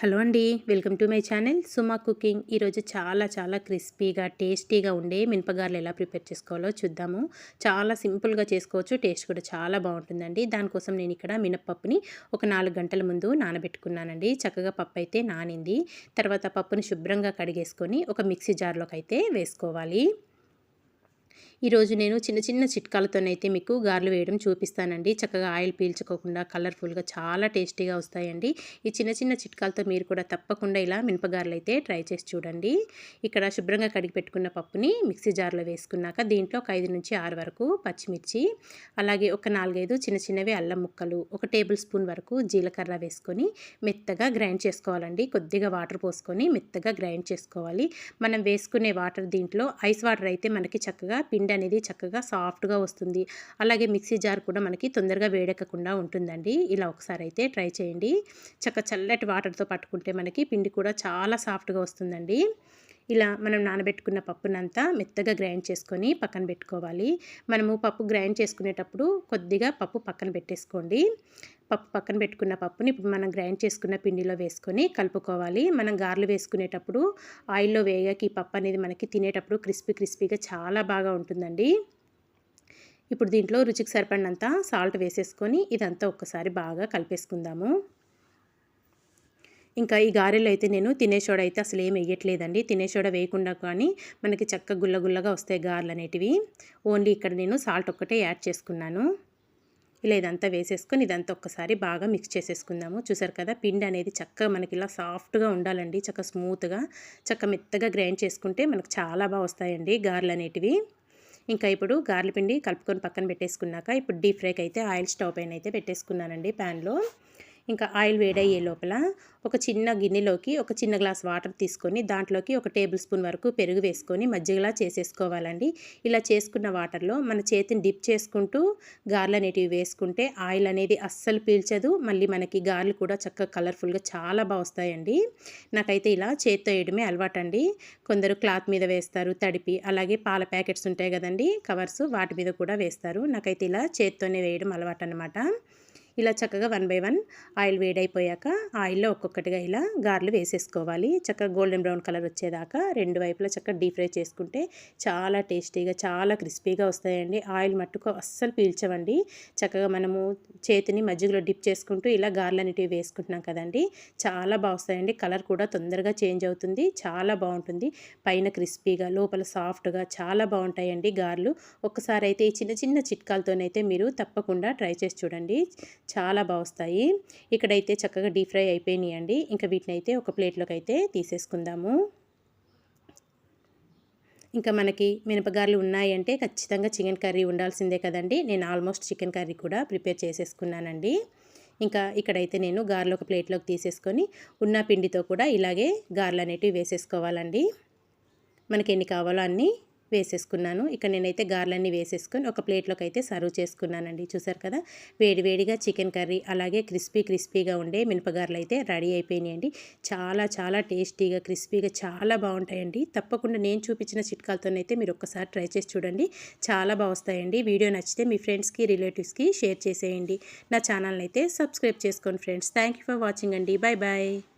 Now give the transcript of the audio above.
Hello అండి welcome to my channel Suma cooking. ఈరోజు చాలా చాలా క్రిస్పీగా టేస్టీగా ఉండే మినపగారలు ఎలా ప్రిపేర్ చేసుకోవాలో చూద్దాము. చాలా సింపుల్గా చేసుకోవచ్చు టేస్ట్ కూడా చాలా బాగుంటుందండి. దానికోసం నేను ఇక్కడ మినప్పప్పుని ఒక నాలుగు గంటల ముందు నానబెట్టుకున్నానండి. చక్కగా పప్పు అయితే నానింది. తర్వాత పప్పుని శుభ్రంగా కడిగేసుకొని ఒక మిక్సీ జార్లోకి అయితే వేసుకోవాలి. ఈరోజు నేను చిన్న చిన్న చిట్కాలతోనైతే మీకు గార్లు వేయడం చూపిస్తానండి. చక్కగా ఆయిల్ పీల్చుకోకుండా కలర్ఫుల్గా చాలా టేస్టీగా వస్తాయండి. ఈ చిన్న చిన్న చిట్కాలతో మీరు కూడా తప్పకుండా ఇలా మినపగారులు అయితే ట్రై చేసి చూడండి. ఇక్కడ శుభ్రంగా కడిగి పెట్టుకున్న పప్పుని మిక్సీ జార్లో వేసుకున్నాక దీంట్లో ఒక ఐదు నుంచి ఆరు వరకు పచ్చిమిర్చి అలాగే ఒక నాలుగైదు చిన్న చిన్నవి అల్లం ముక్కలు ఒక టేబుల్ స్పూన్ వరకు జీలకర్ర వేసుకొని మెత్తగా గ్రైండ్ చేసుకోవాలండి. కొద్దిగా వాటర్ పోసుకొని మెత్తగా గ్రైండ్ చేసుకోవాలి. మనం వేసుకునే వాటర్ దీంట్లో ఐస్ వాటర్ అయితే మనకి చక్కగా పిండి పిండి అనేది చక్కగా సాఫ్ట్గా వస్తుంది. అలాగే మిక్సీ జార్ కూడా మనకి తొందరగా వేడెక్కకుండా ఉంటుందండి. ఇలా ఒకసారి అయితే ట్రై చేయండి. చక్క చల్లటి వాటర్తో పట్టుకుంటే మనకి పిండి కూడా చాలా సాఫ్ట్గా వస్తుందండి. ఇలా మనం నానబెట్టుకున్న పప్పునంతా మెత్తగా గ్రైండ్ చేసుకొని పక్కన పెట్టుకోవాలి. మనము పప్పు గ్రైండ్ చేసుకునేటప్పుడు కొద్దిగా పప్పు పక్కన పెట్టేసుకోండి. పప్పు పక్కన పెట్టుకున్న పప్పుని ఇప్పుడు మనం గ్రైండ్ చేసుకున్న పిండిలో వేసుకొని కలుపుకోవాలి. మనం గారెలు వేసుకునేటప్పుడు ఆయిల్లో వేయక ఈ పప్పు అనేది మనకి తినేటప్పుడు క్రిస్పీ క్రిస్పీగా చాలా బాగా ఉంటుందండి. ఇప్పుడు దీంట్లో రుచికి సరిపడినంత సాల్ట్ వేసేసుకొని ఇదంతా ఒక్కసారి బాగా కలిపేసుకుందాము. ఇంకా ఈ గారెలు అయితే నేను తినేసోడ అయితే అసలు ఏం వేయట్లేదండి తినేసోడ వేయకుండా కానీ మనకి చక్క గుల్లగుల్లగా వస్తాయి గారెలు అనేటివి. ఓన్లీ ఇక్కడ నేను సాల్ట్ ఒక్కటే యాడ్ చేసుకున్నాను. ఇలా ఇదంతా వేసేసుకొని ఇదంతా ఒక్కసారి బాగా మిక్స్ చేసేసుకుందాము. చూసారు కదా పిండి అనేది చక్కగా మనకి ఇలా సాఫ్ట్గా ఉండాలండి. చక్క స్మూత్గా చక్క మెత్తగా గ్రైండ్ చేసుకుంటే మనకు చాలా బాగా వస్తాయండి గారెలు అనేటివి. ఇంకా ఇప్పుడు గార్ల పిండి కలుపుకొని పక్కన పెట్టేసుకున్నాక ఇప్పుడు డీప్ ఫ్రైకి అయితే ఆయిల్ స్టవ్ పైన అయితే పెట్టేసుకున్నానండి ప్యాన్లో. ఇంకా ఆయిల్ వేడయ్యే లోపల ఒక చిన్న గిన్నెలోకి ఒక చిన్న గ్లాస్ వాటర్ తీసుకొని దాంట్లోకి ఒక టేబుల్ స్పూన్ వరకు పెరుగు వేసుకొని మజ్జిగలా చేసేసుకోవాలండి. ఇలా చేసుకున్న వాటర్లో మన చేతిని డిప్ చేసుకుంటూ గార్లు అనేటివి వేసుకుంటే ఆయిల్ అనేది అస్సలు పీల్చదు. మళ్ళీ మనకి గార్లు కూడా చక్కగా కలర్ఫుల్గా చాలా బాగా వస్తాయండి. నాకైతే ఇలా చేత్తో వేయడమే అలవాటండి. కొందరు క్లాత్ మీద వేస్తారు తడిపి అలాగే పాల ప్యాకెట్స్ ఉంటాయి కదండి కవర్స్ వాటి మీద కూడా వేస్తారు. నాకైతే ఇలా చేత్తోనే వేయడం అలవాటు అనమాట ఇలా చక్కగా వన్ బై వన్ ఆయిల్ వేడైపోయాక ఆయిల్లో ఒక్కొక్కటిగా ఇలా గార్లు వేసేసుకోవాలి. చక్కగా గోల్డెన్ బ్రౌన్ కలర్ వచ్చేదాకా రెండు వైపులా చక్కగా డీప్ ఫ్రై చేసుకుంటే చాలా టేస్టీగా చాలా క్రిస్పీగా వస్తాయండి. ఆయిల్ మట్టుకు అస్సలు పీల్చవండి. చక్కగా మనము చేతిని మజ్జిగలో డిప్ చేసుకుంటూ ఇలా గార్లు అనేటివి వేసుకుంటున్నాం కదండి. చాలా బాగుస్తాయండి కలర్ కూడా తొందరగా చేంజ్ అవుతుంది. చాలా బాగుంటుంది. పైన క్రిస్పీగా లోపల సాఫ్ట్గా చాలా బాగుంటాయండి గార్లు. ఒక్కసారి అయితే ఈ చిన్న చిన్న చిట్కాలతోనైతే మీరు తప్పకుండా ట్రై చేసి చూడండి. చాలా బాగా వస్తాయి. ఇక్కడైతే చక్కగా డీప్ ఫ్రై అయిపోయినాయండి. ఇంకా వీటిని అయితే ఒక ప్లేట్లోకి అయితే తీసేసుకుందాము. ఇంకా మనకి మినపగారలు ఉన్నాయంటే ఖచ్చితంగా చికెన్ కర్రీ ఉండాల్సిందే కదండి. నేను ఆల్మోస్ట్ చికెన్ కర్రీ కూడా ప్రిపేర్ చేసేసుకున్నానండి. ఇంకా ఇక్కడైతే నేను గారెలు ఒక ప్లేట్లోకి తీసేసుకొని ఉన్న పిండితో కూడా ఇలాగే గారెలు అనేటివి వేసేసుకోవాలండి. మనకి ఎన్ని కావాలో అన్నీ వేసేసుకున్నాను. ఇక్కడ నేనైతే గార్లన్నీ వేసేసుకొని ఒక ప్లేట్లోకి అయితే సర్వ్ చేసుకున్నానండి. చూసారు కదా? వేడివేడిగా చికెన్ కర్రీ అలాగే క్రిస్పీ క్రిస్పీగా ఉండే మినపగారలు అయితే రెడీ అయిపోయినాయండి. చాలా చాలా టేస్టీగా క్రిస్పీగా చాలా బాగుంటాయండి. తప్పకుండా నేను చూపించిన చిట్కాలతోనైతే మీరు ఒక్కసారి ట్రై చేసి చూడండి. చాలా బాగా వస్తాయండి. వీడియో నచ్చితే మీ ఫ్రెండ్స్కి రిలేటివ్స్కి షేర్ చేసేయండి. నా ఛానల్ని అయితే సబ్స్క్రైబ్ చేసుకోండి ఫ్రెండ్స్. థ్యాంక్ ఫర్ వాచింగ్ అండి. Bye bye.